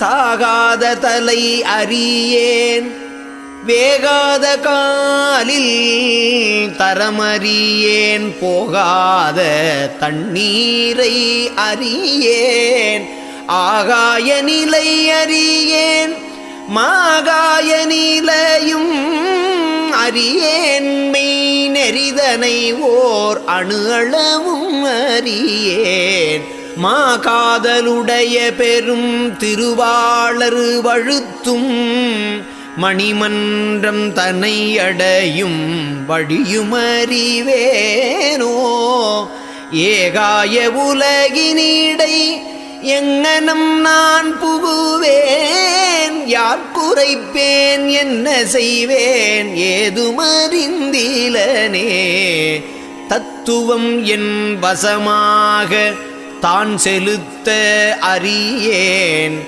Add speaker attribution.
Speaker 1: சாகாத தலை அறியேன். வேகாத காலில் தரமறியேன். போகாத தண்ணீரை அறியேன். ஆகாய நிலை அறியேன். மாகாய நிலையும் அறியேன். மெய் நெறிதனை ஓர் அணு அளவும் அறியேன். மா காதலுடைய பெரும் திருவாளர் வழுத்தும் மணிமன்றம் தன்னை அடையும் வழியுமறிவேனோ? ஏகாய உலகினீடை எங்கனம் நான் புகுவேன்? யார் குறைப்பேன்? என்ன செய்வேன்? ஏதுமறிந்திலனே? தத்துவம் என் வசமாக தான் செலுத்த அறியேன்.